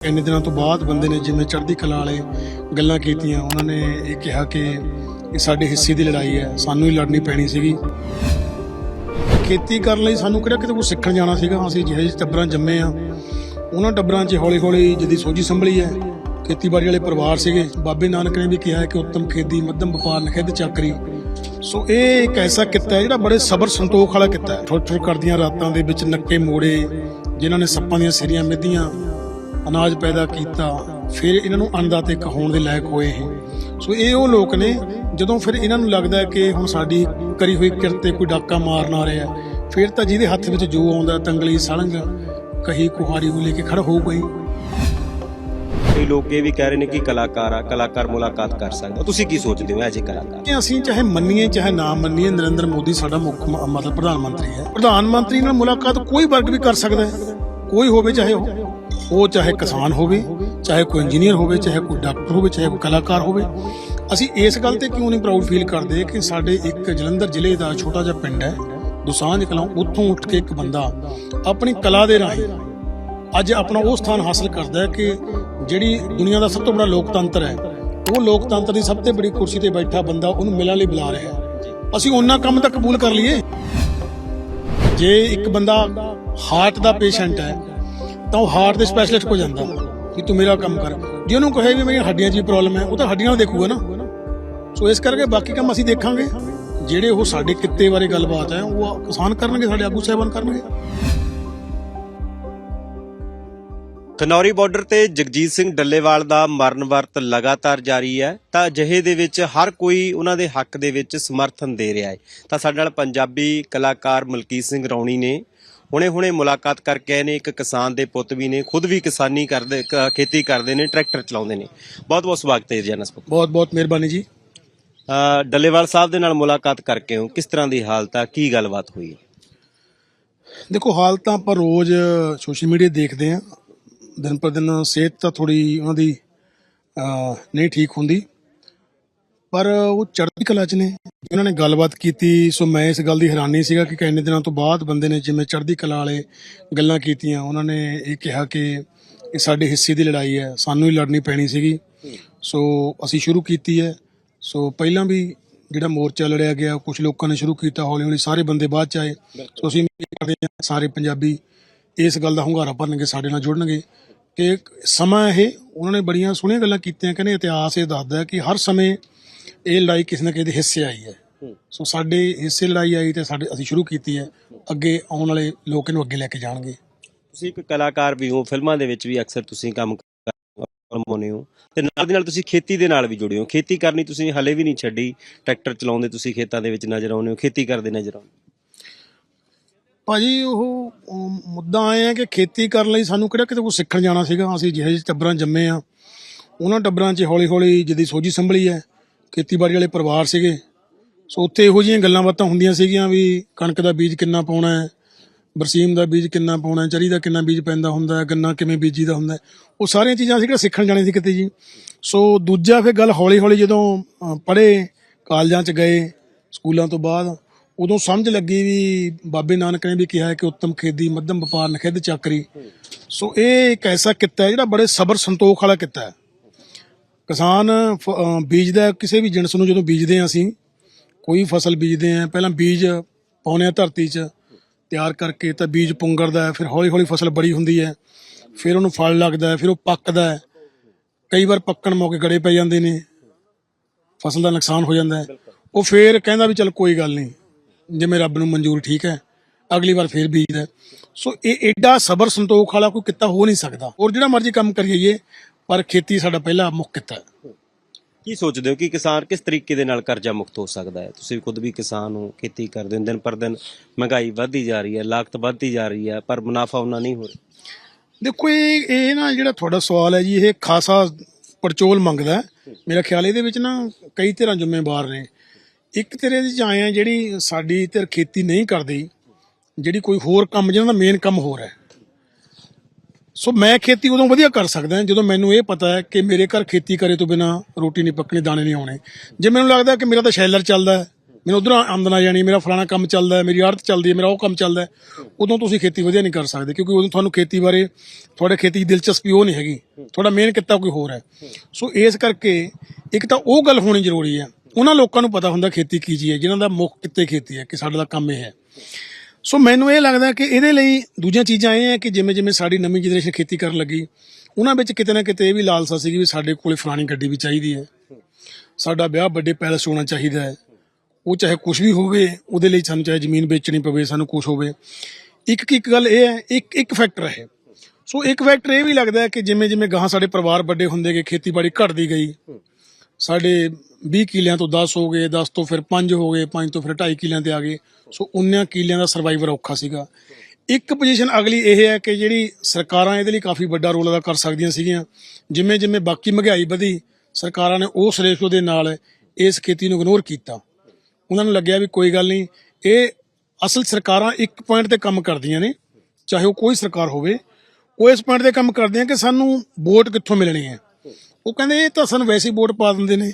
ਇੰਨੇ ਦਿਨਾਂ ਤੋਂ ਬਾਅਦ ਬੰਦੇ ਨੇ ਜਿਵੇਂ ਚੜ੍ਹਦੀ ਕਲਾ ਵਾਲੇ ਗੱਲਾਂ ਕੀਤੀਆਂ, ਉਹਨਾਂ ਨੇ ਇਹ ਕਿਹਾ ਕਿ ਇਹ ਸਾਡੇ ਹਿੱਸੇ ਦੀ ਲੜਾਈ ਹੈ, ਸਾਨੂੰ ਹੀ ਲੜਨੀ ਪੈਣੀ ਸੀਗੀ। ਖੇਤੀ ਕਰਨ ਲਈ ਸਾਨੂੰ ਕਿਹੜਾ ਕਿਤੇ ਕੁਝ ਸਿੱਖਣ ਜਾਣਾ ਸੀਗਾ, ਅਸੀਂ ਜਿਹੇ ਜਿਹੇ ਟੱਬਰਾਂ ਜੰਮੇ ਆ ਉਹਨਾਂ ਟੱਬਰਾਂ 'ਚ ਹੌਲੀ ਹੌਲੀ ਜਦੀ ਸੋਝੀ ਸੰਭਲੀ ਹੈ। ਖੇਤੀਬਾੜੀ ਵਾਲੇ ਪਰਿਵਾਰ ਸੀਗੇ, ਬਾਬੇ ਨਾਨਕ ਨੇ ਵੀ ਕਿਹਾ ਕਿ ਉੱਤਮ ਖੇਤੀ, ਮੱਧਮ ਵਪਾਰ, ਨਖਿੱਧ ਚੱਕਰੀ। ਸੋ ਇਹ ਇੱਕ ਐਸਾ ਕਿੱਤਾ ਹੈ ਜਿਹੜਾ ਬੜੇ ਸਬਰ ਸੰਤੋਖ ਵਾਲਾ ਕਿੱਤਾ ਹੈ। ਠੁਰ ਠੁਰ ਕਰਦੀਆਂ ਰਾਤਾਂ ਦੇ ਵਿੱਚ ਨੱਕੇ ਮੋੜੇ, ਜਿਨ੍ਹਾਂ ਨੇ ਸੱਪਾਂ ਦੀਆਂ ਸਿਰੀਆਂ ਮਿੱਧੀਆਂ ਅਨਾਜ ਪੈਦਾ ਕੀਤਾ ਫਿਰ ਇਹਨਾਂ ਨੂੰ ਅੰਨਦਾਤੇ ਕਹਾਉਣ ਦੇ ਲਾਇਕ ਹੋਏ ਇਹ। ਸੋ ਇਹ ਉਹ ਲੋਕ ਨੇ ਜਦੋਂ ਫਿਰ ਇਹਨਾਂ ਨੂੰ ਲੱਗਦਾ ਕਿ ਹੁਣ ਸਾਡੀ ਕਰੀ ਹੋਈ ਕਿਰਤ ਤੇ ਕੋਈ ਡਾਕਾ ਮਾਰਨ ਆ ਰਿਹਾ ਫਿਰ ਤਾਂ ਜਿਹਦੇ ਹੱਥ ਵਿੱਚ ਜੋ ਆਉਂਦਾ ਤੰਗਲੀ ਸਲੰਗ ਕਹੀ ਕੁਹਾੜੀ ਨੂੰ ਲੈ ਕੇ ਖੜਾ ਹੀ ਕਈ। ਲੋਕ ਇਹ ਵੀ ਕਹਿ ਰਹੇ ਨੇ ਕਿ ਕਲਾਕਾਰ ਆ ਕਲਾਕਾਰ ਮੁਲਾਕਾਤ ਕਰ ਸਕਦਾ। ਤੁਸੀਂ ਕੀ ਸੋਚਦੇ ਹੋ ਐਜੇ ਕਲਾਕਾਰ? ਕਿ ਅਸੀਂ ਚਾਹੇ ਮੰਨੀਏ ਚਾਹੇ ਨਾ ਮੰਨੀਏ ਨਰਿੰਦਰ ਮੋਦੀ ਸਾਡਾ ਮੁੱਖ ਮਤਲਬ ਪ੍ਰਧਾਨ ਮੰਤਰੀ ਹੈ। ਪ੍ਰਧਾਨ ਮੰਤਰੀ ਨਾਲ ਮੁਲਾਕਾਤ ਕੋਈ ਵਰਗ ਵੀ ਕਰ ਸਕਦਾ ਹੈ। ਕੋਈ ਹੋਵੇ ਚਾਹੇ ਉਹ। ਉਹ ਚਾਹੇ ਕਿਸਾਨ ਹੋਵੇ, ਚਾਹੇ ਕੋਈ ਇੰਜੀਨੀਅਰ ਹੋਵੇ, ਚਾਹੇ ਕੋਈ ਡਾਕਟਰ ਹੋਵੇ, ਚਾਹੇ ਕੋਈ ਕਲਾਕਾਰ ਹੋਵੇ, ਅਸੀਂ ਇਸ ਗੱਲ ਤੇ ਕਿਉਂ ਨਹੀਂ ਪ੍ਰਾਊਡ ਫੀਲ ਕਰਦੇ ਕਿ ਸਾਡੇ ਇੱਕ ਜਲੰਧਰ ਜ਼ਿਲ੍ਹੇ ਦਾ ਛੋਟਾ ਜਿਹਾ ਪਿੰਡ ਹੈ, ਦੁਸਾਂਝ ਕਲਾਂ ਉੱਥੋਂ ਉੱਠ ਕੇ ਇੱਕ ਬੰਦਾ ਆਪਣੀ ਕਲਾ ਦੇ ਰਾਹੀਂ ਅੱਜ ਆਪਣਾ ਉਹ ਸਥਾਨ ਹਾਸਲ ਕਰਦਾ ਹੈ ਕਿ ਜਿਹੜੀ ਦੁਨੀਆ ਦਾ ਸਭ ਤੋਂ ਬੜਾ ਲੋਕਤੰਤਰ ਹੈ, ਉਹ ਲੋਕਤੰਤਰ ਦੀ ਸਭ ਤੋਂ ਬੜੀ ਕੁਰਸੀ ਤੇ ਬੈਠਾ ਬੰਦਾ ਉਹਨੂੰ ਮਿਲਣ ਲਈ ਬੁਲਾ ਰਿਹਾ ਹੈ। ਅਸੀਂ ਉਹਨਾਂ ਕੰਮ ਤਾਂ ਕਬੂਲ ਕਰ ਲਈਏ। ਜੇ ਇੱਕ ਬੰਦਾ ਹਾਰਟ ਦਾ ਪੇਸ਼ੈਂਟ ਹੈ ਤਾਂ ਉਹ ਹਾਰਟ ਦੇ ਸਪੈਸ਼ਲਿਸਟ ਕੋ ਜਾਂਦਾ ਕਿ ਤੂੰ ਮੇਰਾ ਕੰਮ ਕਰ। ਜੇ ਉਹਨੂੰ ਕਹੇ ਵੀ ਮੇਰੀਆਂ ਹੱਡੀਆਂ 'ਚ ਵੀ ਪ੍ਰੋਬਲਮ ਹੈ, ਉਹ ਤਾਂ ਹੱਡੀਆਂ ਨਾਲ ਦੇਖੂਗਾ ਨਾ। ਸੋ ਇਸ ਕਰਕੇ ਬਾਕੀ ਕੰਮ ਅਸੀਂ ਦੇਖਾਂਗੇ। ਜਿਹੜੇ ਉਹ ਸਾਡੇ ਕਿੱਤੇ ਬਾਰੇ ਗੱਲਬਾਤ ਹੈ, ਉਹ ਕਿਸਾਨ ਕਰਨਗੇ, ਸਾਡੇ ਆਗੂ ਸਾਹਿਬਾਨ ਕਰਨਗੇ। ਖਨੌਰੀ ਬਾਰਡਰ ਤੇ ਜਗਜੀਤ ਸਿੰਘ ਡੱਲੇਵਾਲ ਦਾ ਮਰਨ ਵਰਤ ਲਗਾਤਾਰ ਜਾਰੀ ਹੈ। ਤਾਂ ਅਜਿਹੇ ਦੇ ਵਿੱਚ ਹਰ ਕੋਈ ਉਹਨਾਂ ਦੇ ਹੱਕ ਦੇ ਵਿੱਚ ਸਮਰਥਨ ਦੇ ਰਿਹਾ ਹੈ। ਤਾਂ ਸਾਡੇ ਨਾਲ ਪੰਜਾਬੀ ਕਲਾਕਾਰ ਮਲਕੀਤ ਸਿੰਘ ਰੌਣੀ ਨੇ ਹੁਣੇ-ਹੁਣੇ ਮੁਲਾਕਾਤ ਕਰਕੇ ਆਏ ਨੇ ਇੱਕ ਕਿਸਾਨ ਦੇ ਪੁੱਤ ਵੀ ਨੇ ਖੁਦ ਵੀ ਕਿਸਾਨੀ ਕਰਦੇ ਕ- ਖੇਤੀ ਕਰਦੇ ਨੇ ਟਰੈਕਟਰ ਚਲਾਉਂਦੇ ਨੇ। ਬਹੁਤ-ਬਹੁਤ ਸਵਾਗਤ ਹੈ ਜੀ ਜਨਸ ਬਹੁਤ ਬਹੁਤ ਮਿਹਰਬਾਨੀ ਜੀ। ਡੱਲੇਵਾਲ ਸਾਹਿਬ ਦੇ ਨਾਲ ਮੁਲਾਕਾਤ ਕਰਕੇ ਹੋ ਕਿਸ ਤਰ੍ਹਾਂ ਦੀ ਹਾਲਤ ਆ ਕੀ ਗੱਲਬਾਤ ਹੋਈ ਦੇਖੋ ਹਾਲ ਤਾਂ ਆਪਾਂ ਰੋਜ਼ ਸੋਸ਼ਲ ਮੀਡੀਆ ਦੇਖਦੇ ਆ ਦਿਨ ਪਰ ਦਿਨ ਸਿਹਤ ਤਾਂ ਥੋੜੀ ਉਹਨਾਂ ਦੀ ਅਹ, ਨਹੀਂ ਠੀਕ ਹੁੰਦੀ। ਪਰ ਉਹ ਚੜ੍ਹਦੀ ਕਲਾ ਚ ਨੇ। ਉਹਨਾਂ ਨੇ ਗੱਲਬਾਤ ਕੀਤੀ, ਸੋ ਮੈਂ ਇਸ ਗੱਲ ਦੀ ਹੈਰਾਨੀ ਸੀਗਾ ਕਿ ਇੰਨੇ ਦਿਨਾਂ ਤੋਂ ਬਾਅਦ ਬੰਦੇ ਨੇ ਜਿਵੇਂ ਚੜ੍ਹਦੀ ਕਲਾ ਵਾਲੇ ਗੱਲਾਂ ਕੀਤੀਆਂ, ਉਹਨਾਂ ਨੇ ਇਹ ਕਿਹਾ ਕਿ ਇਹ ਸਾਡੇ ਹਿੱਸੇ ਦੀ ਲੜਾਈ ਹੈ, ਸਾਨੂੰ ਹੀ ਲੜਨੀ ਪੈਣੀ ਸੀਗੀ। ਸੋ ਅਸੀਂ ਸ਼ੁਰੂ ਕੀਤੀ ਹੈ। ਸੋ ਪਹਿਲਾਂ ਵੀ ਜਿਹੜਾ ਮੋਰਚਾ ਲੜਿਆ ਗਿਆ ਕੁਝ ਲੋਕਾਂ ਨੇ ਸ਼ੁਰੂ ਕੀਤਾ ਹੌਲੀ ਹੌਲੀ ਸਾਰੇ ਬੰਦੇ ਬਾਅਦ ਚ ਆਏ। ਸੋ ਅਸੀਂ ਉਮੀਦ ਕਰਦੇ ਹਾਂ ਸਾਰੇ ਪੰਜਾਬੀ ਇਸ ਗੱਲ ਦਾ ਹੁੰਗਾਰਾ ਭਰਨਗੇ, ਸਾਡੇ ਨਾਲ ਜੁੜਨਗੇ। ਕਿ ਸਮਾਂ ਇਹ, ਉਹਨਾਂ ਨੇ ਬੜੀਆਂ ਸੋਹਣੀਆਂ ਗੱਲਾਂ ਕੀਤੀਆਂ, ਕਹਿੰਦੇ ਇਤਿਹਾਸ ਇਹ ਦੱਸਦਾ ਕਿ ਹਰ ਸਮੇਂ ਇਹ ਲੜਾਈ ਕਿਸੇ ਨਾ ਕਿਸੇ ਦੇ ਹਿੱਸੇ ਆਈ ਹੈ। ਸੋ ਸਾਡੇ ਹਿੱਸੇ ਲੜਾਈ ਆਈ ਤੇ ਸਾਡੇ ਅਸੀਂ ਸ਼ੁਰੂ ਕੀਤੀ ਹੈ। ਅੱਗੇ ਆਉਣ ਵਾਲੇ ਲੋਕ ਇਹਨੂੰ ਅੱਗੇ ਲੈ ਕੇ ਜਾਣਗੇ। ਤੁਸੀਂ ਇੱਕ ਕਲਾਕਾਰ ਵੀ ਹੋ ਫਿਲਮਾਂ ਦੇ ਵਿੱਚ ਵੀ ਅਕਸਰ ਤੁਸੀਂ ਕੰਮ ਕਰਮੋਨੇ ਹੋ। ਤੇ ਨਾਲ ਦੀ ਨਾਲ ਤੁਸੀਂ ਖੇਤੀ ਦੇ ਨਾਲ ਵੀ ਜੁੜੇ ਹੋ। ਖੇਤੀ ਕਰਨੀ ਤੁਸੀਂ ਹਲੇ ਵੀ ਨਹੀਂ ਛੱਡੀ। ਟਰੈਕਟਰ ਚਲਾਉਂਦੇ ਤੁਸੀਂ ਖੇਤਾਂ ਦੇ ਵਿੱਚ ਨਜ਼ਰ ਆਉਂਦੇ ਹੋ। ਖੇਤੀ ਕਰਦੇ ਨਜ਼ਰ ਆਉਂਦੇ ਭਾਜੀ ਉਹ ਮੁੱਦਾ ਆਇਆ ਹੈ ਕਿ ਖੇਤੀ ਕਰਨ ਲਈ ਸਾਨੂੰ ਕਿਹੜਾ ਕਿਤੇ ਕੁਝ ਸਿੱਖਣ ਜਾਣਾ ਸੀਗਾ। ਅਸੀਂ ਜਿਹੇ ਜਿਹੇ ਟੱਬਰਾਂ ਜੰਮੇ ਆ ਉਹਨਾਂ ਟੱਬਰਾਂ 'ਚ ਹੌਲੀ ਹੌਲੀ ਜਦੀ ਸੋਝੀ ਸੰਭਲੀ ਹੈ। ਖੇਤੀਬਾੜੀ ਵਾਲੇ ਪਰਿਵਾਰ ਸੀਗੇ। ਸੋ ਉੱਥੇ ਇਹੋ ਜਿਹੀਆਂ ਗੱਲਾਂ ਬਾਤਾਂ ਹੁੰਦੀਆਂ ਸੀਗੀਆਂ ਵੀ ਕਣਕ ਦਾ ਬੀਜ ਕਿੰਨਾ ਪਾਉਣਾ ਹੈ, ਬਰਸੀਮ ਦਾ ਬੀਜ ਕਿੰਨਾ ਪਾਉਣਾ ਹੈ, ਚਰੀ ਦਾ ਕਿੰਨਾ ਬੀਜ ਪੈਂਦਾ ਹੁੰਦਾ ਹੈ, ਗੰਨਾ ਕਿਵੇਂ ਬੀਜੀਦਾ ਹੁੰਦਾ ਹੈ। ਉਹ ਸਾਰੀਆਂ ਚੀਜ਼ਾਂ ਅਸੀਂ ਕਿਹੜਾ ਸਿੱਖਣ ਜਾਣੇ ਸੀ ਕਿਤੇ ਜੀ। ਸੋ ਦੂਜਾ ਫਿਰ ਗੱਲ ਹੌਲੀ ਹੌਲੀ ਜਦੋਂ ਪੜ੍ਹੇ, ਕਾਲਜਾਂ 'ਚ ਗਏ, ਸਕੂਲਾਂ ਤੋਂ ਬਾਅਦ, ਉਦੋਂ ਸਮਝ ਲੱਗੀ ਵੀ ਬਾਬੇ ਨਾਨਕ ਨੇ ਵੀ ਕਿਹਾ ਹੈ ਕਿ ਉੱਤਮ ਖੇਤੀ, ਮੱਧਮ ਵਪਾਰ, ਨਖਿੱਧ ਚੱਕਰੀ। ਸੋ ਇਹ ਇੱਕ ਐਸਾ ਕਿੱਤਾ ਹੈ ਜਿਹੜਾ ਬੜੇ ਸਬਰ ਸੰਤੋਖ ਵਾਲਾ ਕਿੱਤਾ ਹੈ। ਕਿਸਾਨ ਬੀਜਦਾ ਕਿਸੇ ਵੀ ਜਿਣਸ ਨੂੰ ਜਦੋਂ ਬੀਜਦੇ ਹਾਂ ਅਸੀਂ, ਕੋਈ ਫਸਲ ਬੀਜਦੇ ਆ ਪਹਿਲਾਂ ਬੀਜ ਪਾਉਂਦੇ ਆ ਧਰਤੀ 'ਚ, ਤਿਆਰ ਕਰਕੇ ਤਾਂ ਬੀਜ ਪੁੰਗਰਦਾ ਹੈ, ਫਿਰ ਹੌਲੀ ਹੌਲੀ ਫਸਲ ਬੜੀ ਹੁੰਦੀ ਹੈ, ਫਿਰ ਉਹਨੂੰ ਫਲ ਲੱਗਦਾ ਹੈ, ਫਿਰ ਉਹ ਪੱਕਦਾ ਹੈ। ਕਈ ਵਾਰ ਪੱਕਣ ਮੌਕੇ ਗੜੇ ਪੈ ਜਾਂਦੇ ਨੇ, ਫਸਲ ਦਾ ਨੁਕਸਾਨ ਹੋ ਜਾਂਦਾ ਹੈ। ਉਹ ਫੇਰ ਕਹਿੰਦਾ ਵੀ ਚਲ ਕੋਈ ਗੱਲ ਨਹੀਂ ਜਿਵੇਂ ਰੱਬ ਨੂੰ ਮਨਜ਼ੂਰ ਠੀਕ ਹੈ, ਅਗਲੀ ਵਾਰ ਫੇਰ ਬੀਜਦਾ ਸੋ ਇਹ ਐਡਾ ਸਬਰ ਸੰਤੋਖ ਵਾਲਾ ਕੋਈ ਕਿੱਤਾ ਹੋ ਨਹੀਂ ਸਕਦਾ। ਹੋਰ ਜਿਹੜਾ ਮਰਜ਼ੀ ਕੰਮ ਕਰੀ ਜਾਈਏ ਪਰ ਖੇਤੀ ਸਾਡਾ ਪਹਿਲਾ ਮੁੱਖ ਕਿੱਤਾ ਹੈ। ਕੀ ਸੋਚਦੇ ਹੋ ਕਿ ਕਿਸਾਨ ਕਿਸ ਤਰੀਕੇ ਦੇ ਨਾਲ ਕਰਜ਼ਾ ਮੁਕਤ ਹੋ ਸਕਦਾ ਹੈ? ਤੁਸੀਂ ਖੁਦ ਵੀ ਕਿਸਾਨ ਹੋ ਖੇਤੀ ਕਰਦੇ ਹੋ ਦਿਨ ਪਰ ਦਿਨ ਮਹਿੰਗਾਈ ਵੱਧਦੀ ਜਾ ਰਹੀ ਹੈ ਲਾਗਤ ਵੱਧਦੀ ਜਾ ਰਹੀ ਹੈ ਪਰ ਮੁਨਾਫਾ ਉਹਨਾਂ ਨਹੀਂ ਹੋ ਰਿਹਾ। ਦੇਖੋ ਇਹ ਇਹ ਨਾ ਜਿਹੜਾ ਤੁਹਾਡਾ ਸਵਾਲ ਹੈ ਜੀ ਇਹ ਖਾਸਾ ਪਰਚੋਲ ਮੰਗਦਾ ਹੈ। ਮੇਰਾ ਖਿਆਲ ਇਹਦੇ ਵਿੱਚ ਨਾ ਕਈ ਤਰ੍ਹਾਂ ਜ਼ਿੰਮੇਵਾਰ ਨੇ। ਇੱਕ ਤੇਰੇ ਦੀ ਆਏ ਆ ਜਿਹੜੀ ਸਾਡੀ ਤੇ ਖੇਤੀ ਨਹੀਂ ਕਰਦੀ ਜਿਹੜੀ ਕੋਈ ਹੋਰ ਕੰਮ ਜਿਹਨਾਂ ਦਾ ਮੇਨ ਕੰਮ ਹੋਰ ਹੈ। ਸੋ ਮੈਂ ਖੇਤੀ ਉਦੋਂ ਵਧੀਆ ਕਰ ਸਕਦਾ ਜਦੋਂ ਮੈਨੂੰ ਇਹ ਪਤਾ ਹੈ ਕਿ ਮੇਰੇ ਘਰ ਖੇਤੀ ਕਰੇ ਤੋਂ ਬਿਨਾ ਰੋਟੀ ਨਹੀਂ ਪੱਕਣੀ, ਦਾਣੇ ਨਹੀਂ ਆਉਣੇ। ਜੇ ਮੈਨੂੰ ਲੱਗਦਾ ਕਿ ਮੇਰਾ ਤਾਂ ਸ਼ੈਲਰ ਚੱਲਦਾ ਹੈ, ਮੈਨੂੰ ਉਧਰੋਂ ਆਮਦਨ ਆ ਜਾਣੀ, ਮੇਰਾ ਫਲਾਣਾ ਕੰਮ ਚੱਲਦਾ ਹੈ, ਮੇਰੀ ਆੜਤ ਚੱਲਦੀ ਹੈ, ਮੇਰਾ ਉਹ ਕੰਮ ਚੱਲਦਾ ਹੈ, ਉਦੋਂ ਤੁਸੀਂ ਖੇਤੀ ਵਧੀਆ ਨਹੀਂ ਕਰ ਸਕਦੇ, ਕਿਉਂਕਿ ਉਦੋਂ ਤੁਹਾਨੂੰ ਖੇਤੀ ਬਾਰੇ, ਤੁਹਾਡੇ ਖੇਤੀ ਦੀ ਦਿਲਚਸਪੀ ਉਹ ਨਹੀਂ ਹੈਗੀ, ਤੁਹਾਡਾ ਮੇਨ ਕਿੱਤਾ ਕੋਈ ਹੋਰ ਹੈ। ਸੋ ਇਸ ਕਰਕੇ ਇੱਕ ਤਾਂ ਉਹ ਗੱਲ ਹੋਣੀ ਜ਼ਰੂਰੀ ਹੈ, ਉਹਨਾਂ ਲੋਕਾਂ ਨੂੰ ਪਤਾ ਹੁੰਦਾ ਖੇਤੀ ਕੀ ਜੀ ਹੈ, ਜਿਨ੍ਹਾਂ ਦਾ ਮੁੱਖ ਕਿੱਤੇ ਖੇਤੀ ਹੈ, ਕਿ ਸਾਡਾ ਦਾ ਕੰਮ ਇਹ ਹੈ। ਸੋ ਮੈਨੂੰ ਇਹ ਲੱਗਦਾ ਕਿ ਇਹਦੇ ਲਈ ਦੂਜੀਆਂ ਚੀਜ਼ਾਂ ਇਹ ਹੈ ਕਿ ਜਿਵੇਂ ਜਿਵੇਂ ਸਾਡੀ ਨਵੀਂ ਜਨਰੇਸ਼ਨ ਖੇਤੀ ਕਰਨ ਲੱਗੀ, ਉਹਨਾਂ ਵਿੱਚ ਕਿਤੇ ਨਾ ਕਿਤੇ ਇਹ ਵੀ ਲਾਲਸਾ ਸੀਗੀ ਵੀ ਸਾਡੇ ਕੋਲੇ ਫਲਾਣੀ ਗੱਡੀ ਵੀ ਚਾਹੀਦੀ ਹੈ। ਸਾਡਾ ਵਿਆਹ ਵੱਡੇ ਪੈਲਸ ਹੋਣਾ ਚਾਹੀਦਾ ਹੈ। ਉਹ ਚਾਹੇ ਕੁਝ ਵੀ ਹੋਵੇ, ਉਹਦੇ ਲਈ ਸਾਨੂੰ ਚਾਹੇ ਜ਼ਮੀਨ ਵੇਚਣੀ ਪਵੇ, ਸਾਨੂੰ ਕੁਝ ਹੋਵੇ। ਇੱਕ ਇੱਕ ਗੱਲ ਇਹ ਹੈ, ਇੱਕ ਇੱਕ ਫੈਕਟਰ ਹੈ। ਸੋ ਇੱਕ ਫੈਕਟਰ ਇਹ ਵੀ ਲੱਗਦਾ ਹੈ ਕਿ ਜਿਵੇਂ ਜਿਵੇਂ ਗਾਹਾਂ ਸਾਡੇ ਪਰਿਵਾਰ ਵੱਡੇ ਹੁੰਦੇ ਗਏ, ਖੇਤੀਬਾੜੀ ਘਟਦੀ ਗਈ ਸਾਡੇ 20 ਕਿਲਿਆਂ ਤੋਂ 10 ਹੋ ਗਏ 10 ਤੋਂ ਫਿਰ 5 ਹੋ ਗਏ 5 ਤੋਂ ਫਿਰ 2.5 ਕਿਲਿਆਂ ਤੇ ਆ ਗਏ। ਸੋ ਉਹਨਾਂ ਕਿਲਿਆਂ ਦਾ ਸਰਵਾਈਵਰ ਔਖਾ ਸੀਗਾ। ਇੱਕ ਪੋਜੀਸ਼ਨ ਅਗਲੀ ਇਹ ਹੈ ਕਿ ਜਿਹੜੀ ਸਰਕਾਰਾਂ ਇਹਦੇ ਲਈ ਕਾਫੀ ਵੱਡਾ ਰੋਲ ਅਦਾ ਕਰ ਸਕਦੀਆਂ ਸੀਗੀਆਂ। ਜਿਵੇਂ ਜਿਵੇਂ ਬਾਕੀ ਮਹਿੰਗਾਈ ਵਧੀ, ਸਰਕਾਰਾਂ ਨੇ ਉਸ ਰੇਸ਼ੋ ਦੇ ਨਾਲ ਇਸ ਖੇਤੀ ਨੂੰ ਇਗਨੋਰ ਕੀਤਾ। ਉਹਨਾਂ ਨੂੰ ਲੱਗਿਆ ਵੀ ਕੋਈ ਗੱਲ ਨਹੀਂ, ਇਹ ਅਸਲ ਸਰਕਾਰਾਂ ਇੱਕ ਪੁਆਇੰਟ ਤੇ ਕੰਮ ਕਰਦੀਆਂ ਨੇ, ਚਾਹੇ ਉਹ ਕੋਈ ਸਰਕਾਰ ਹੋਵੇ। ਉਹ ਇਸ ਪੁਆਇੰਟ ਤੇ ਕੰਮ ਕਰਦੀਆਂ ਕਿ ਸਾਨੂੰ ਵੋਟ ਕਿੱਥੋਂ ਮਿਲਣੀ ਹੈ? ਉਹ ਕਹਿੰਦੇ ਇਹ ਤਾਂ ਸਾਨੂੰ ਵੈਸੇ ਹੀ ਵੋਟ ਪਾ ਦਿੰਦੇ ਨੇ।